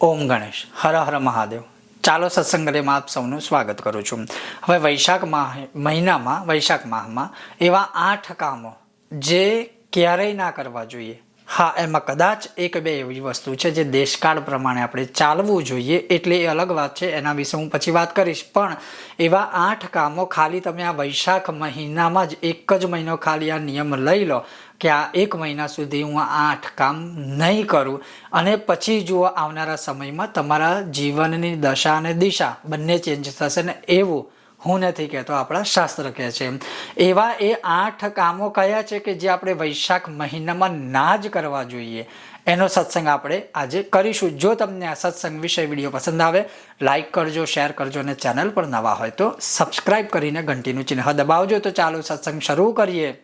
ઓમ ગણેશ, હર હર મહાદેવ. ચાલો સત્સંગમાં આપ સૌનું સ્વાગત કરું છું. હવે વૈશાખ માહ મહિનામાં, વૈશાખ માહમાં એવા આઠ કામો જે ક્યારેય ના કરવા જોઈએ. હા, એમાં કદાચ એક બે એવી વસ્તુ છે જે દેશકાળ પ્રમાણે આપણે ચાલવું જોઈએ એટલે એ અલગ વાત છે, એના વિશે હું પછી વાત કરીશ. પણ એવા આઠ કામો ખાલી તમે આ વૈશાખ મહિનામાં જ એક જ મહિનો ખાલી આ નિયમ લઈ લો કે આ એક મહિના સુધી હું આ આઠ કામ નહીં કરું. અને પછી જુઓ, આવનારા સમયમાં તમારા જીવનની દશા અને દિશા બંને ચેન્જ થશે ને એવું હું નથી કહેતો, આપણા શાસ્ત્ર કહે છે. એવા એ આઠ કામો કયા છે કે જે આપણે વૈશાખ મહિનામાં ના જ કરવા જોઈએ? એનો સત્સંગ આપણે આજે કરીશું. જો તમને આ સત્સંગ વિષય વીડિયો પસંદ આવે, લાઈક કરજો, શેર કરજો અને ચેનલ પર નવા હોય તો સબસ્ક્રાઈબ કરીને ઘંટીનું ચિહ્ન દબાવજો. તો ચાલો સત્સંગ શરૂ કરીએ.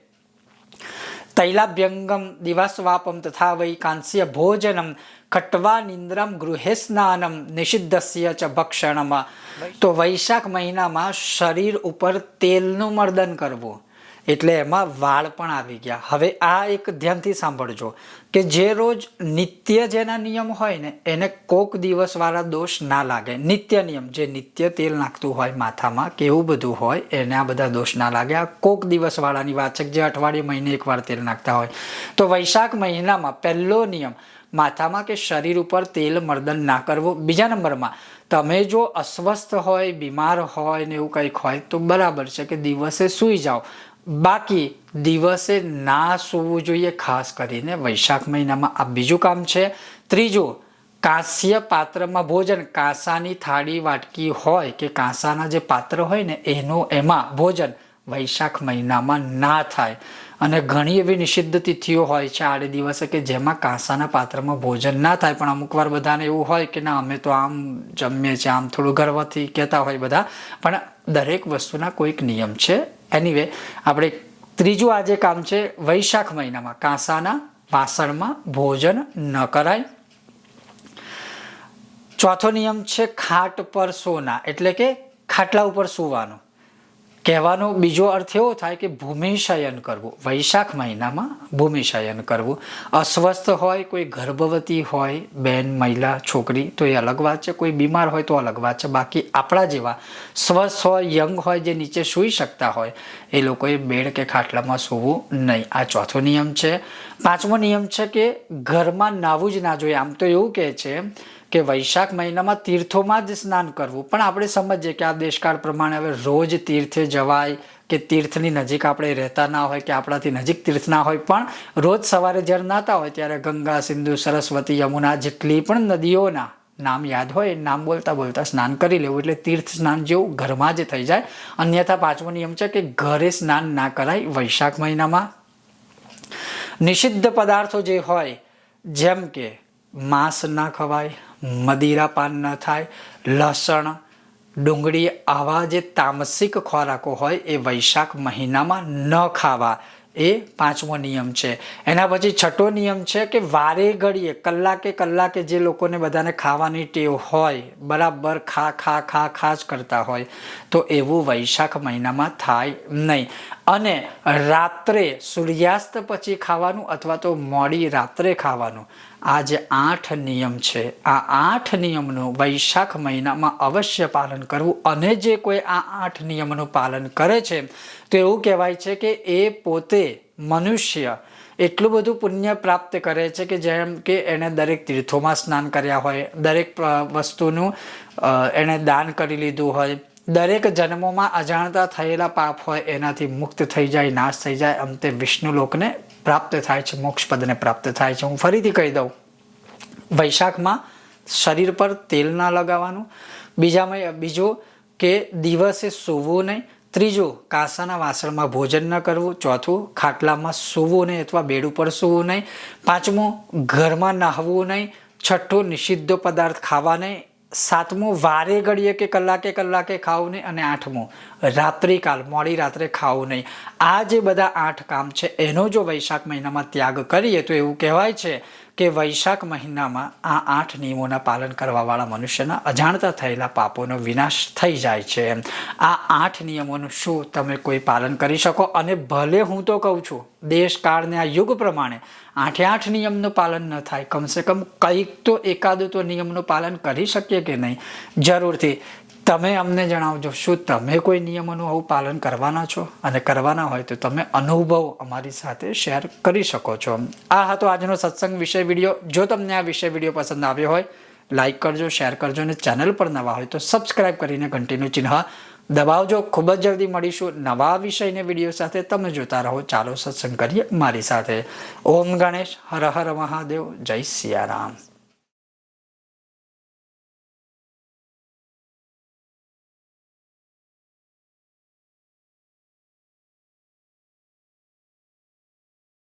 તૈલાભ્યંગમ દિવાસ્વાપમ તથા વૈ કાંસ્ય ભોજનમ. ખટવા નિંદ્રમ ગૃહે સ્નાનમ નિષિદ્ધસ્ય ચ ભક્ષણમ તો વૈશાખ મહિનામાં શરીર ઉપર તેલનું મર્દન કરવું એટલે એમાં વાળ પણ આવી ગયા। હવે આ એક ધ્યાનથી સાંભળજો કે જે રોજ નિત્ય જેના નિયમ હોય ને, એને કોક દિવસ વાળા દોષ ના લાગે। નિત્ય નિયમ, જે નિત્ય તેલ નાખતું હોય માથામાં કે એવું બધું હોય, એને આ બધા દોષ ના લાગે। આ કોક દિવસ વાળાની વાત છે જે અઠવાડિયે મહિને એકવાર તેલ નાખતા હોય। તો વૈશાખ મહિનામાં પહેલો નિયમ માથામાં કે શરીર ઉપર તેલ મર્દન ના કરવું? બીજા નંબરમાં, તમે જો અસ્વસ્થ હોય, બીમાર હોય ને એવું કંઈક હોય, તો બરાબર છે કે દિવસે સૂઈ જાઓ. બાકી દિવસે ના સૂવું જોઈએ, ખાસ કરીને વૈશાખ મહિનામાં. આ બીજું કામ છે. ત્રીજું, કાંસ્ય પાત્રમાં ભોજન. કાંસાની થાળી વાટકી હોય કે કાંસાના જે પાત્ર હોય ને, એનું એમાં ભોજન. વૈશાખ મહિનામાં ના થાય. અને ઘણી એવી નિષિદ્ધ તિથિઓ હોય છે આડે દિવસે કે જેમાં કાંસાના પાત્રમાં ભોજન ના થાય. પણ અમુક વાર બધાને એવું હોય કે ના, અમે તો આમ જમીએ છીએ, આમ થોડું ગર્વથી કહેતા હોય બધા. પણ દરેક વસ્તુના કોઈક નિયમ છે. એનીવે આપણે ત્રીજું આજે કામ છે વૈશાખ મહિનામાં. કાંસાના વાસણમાં ભોજન ન કરાય. ચોથો નિયમ છે ખાટ પર સોના. એટલે કે ખાટલા ઉપર સૂવાનું. કહેવાનો બીજો અર્થ એવો થાય કે ભૂમિશયન કરવું. વૈશાખ મહિનામાં ભૂમિશયન કરવું. અસ્વસ્થ હોય, કોઈ ગર્ભવતી હોય, બેન, મહિલા, છોકરી, તો એ અલગ વાત છે. કોઈ બીમાર હોય તો અલગ વાત છે. બાકી આપણા જેવા સ્વસ્થ હોય, યંગ હોય, જે નીચે સૂઈ શકતા હોય, એ લોકોએ બેડ કે ખાટલામાં સૂવું નહીં. આ ચોથો નિયમ છે. પાંચમો નિયમ છે કે ઘરમાં નાવું જ ના જોઈએ. આમ તો એવું કહે છે કે વૈશાખ મહિનામાં તીર્થોમાં જ સ્નાન કરવું. પણ આપણે સમજીએ કે આ દેશકાળ પ્રમાણે હવે રોજ તીર્થે જવાય કે તીર્થની નજીક આપણે રહેતા ના હોય કે આપણાથી નજીક તીર્થ ના હોય. પણ રોજ સવારે જ્યારે નાતા હોય ત્યારે ગંગા, સિંધુ, સરસ્વતી, યમુના જેટલી પણ નદીઓના નામ યાદ હોય નામ બોલતા બોલતા સ્નાન કરી લેવું. એટલે તીર્થ સ્નાન જેવું ઘરમાં જ થઈ જાય. અન્યથા પાંચમો નિયમ છે કે ઘરે સ્નાન ના કરાય વૈશાખ મહિનામાં. નિષિદ્ધ પદાર્થો જે હોય, જેમ કે માંસ ના ખવાય મદિરા પાન ન થાય, લસણ, ડુંગળી આવા જે તામસિક ખોરાકો હોય એ વૈશાખ મહિનામાં ન ખાવા એ પાંચમો નિયમ છે. એના પછી છઠ્ઠો નિયમ છે કે વારે ઘડીએ, કલાકે કલાકે જે લોકોને બધાને ખાવાની ટેવ હોય, બરાબર ખા ખા ખા ખા જ કરતા હોય, તો એવું વૈશાખ મહિનામાં થાય નહીં. અને રાત્રે સૂર્યાસ્ત પછી ખાવાનું અથવા તો મોડી રાત્રે ખાવાનું. આ જે આઠ નિયમ છે. આ આઠ નિયમનું વૈશાખ મહિનામાં અવશ્ય પાલન કરવું અને જે કોઈ આ આઠ નિયમનું પાલન કરે છે, તો એવું કહેવાય છે કે એ પોતે મનુષ્ય એટલું બધું પુણ્ય પ્રાપ્ત કરે છે કે જેમ કે એણે દરેક તીર્થોમાં સ્નાન કર્યા હોય, દરેક વસ્તુનું એણે દાન કરી લીધું હોય દરેક જન્મોમાં અજાણતા થયેલા પાપ હોય એનાથી મુક્ત થઈ જાય, નાશ થઈ જાય અંતે વિષ્ણુ લોકને પ્રાપ્ત થાય છે મોક્ષ પદને પ્રાપ્ત થાય છે. હું ફરીથી કહી દઉં, વૈશાખમાં શરીર પર તેલ ના લગાવવાનું. બીજામાં બીજું કે દિવસે સૂવું નહીં. ત્રીજું, કાંસાના વાસણમાં ભોજન ન કરવું. ચોથું, ખાટલામાં સૂવું નહીં અથવા બેડ ઉપર સૂવું નહીં. પાંચમું, ઘરમાં નહાવવું નહીં. છઠ્ઠું, નિષિદ્ધ પદાર્થ ખાવા નહીં. સાતમું વારે ઘડીએ કે કલાકે કલાકે ખાવું નહીં અને આઠમું રાત્રિકાલ, મોડી રાત્રે ખાવું નહીં. આ જે બધા આઠ કામ છે, એનો જો વૈશાખ મહિનામાં ત્યાગ કરીએ તો એવું કહેવાય છે કે વૈશાખ મહિનામાં આ આઠ નિયમોના પાલન કરવાવાળા મનુષ્યના અજાણતા થયેલા પાપોનો વિનાશ થઈ જાય છે. આ આઠ નિયમોનું શું તમે કોઈ પાલન કરી શકો? અને ભલે હું તો કહું છું દેશ કાળને આ યુગ પ્રમાણે આઠે આઠ નિયમનું પાલન ન થાય, કમસે કમ કંઈક તો એકાદ તો નિયમનું પાલન કરી શકીએ કે નહીં? જરૂરથી તમે અમને જણાવજો, શું તમે કોઈ નિયમોનું આવું પાલન કરવાના છો? અને કરવાના હોય તો તમે અનુભવ અમારી સાથે શેર કરી શકો છો. આ હતો આજનો સત્સંગ વિષય વીડિયો. જો તમને આ વિષય વીડિયો પસંદ આવ્યો હોય લાઇક કરજો, શેર કરજો અને ચેનલ પર નવા હોય તો સબસ્ક્રાઇબ કરીને ઘંટીનું ચિહ્ન દબાવજો. ખૂબ જ જલ્દી મળીશું નવા વિષયને વીડિયો સાથે. તમે જોતા રહો. ચાલો સત્સંગ કરીએ મારી સાથે. ઓમ ગણેશ, હર હર મહાદેવ. જય સિયારામ.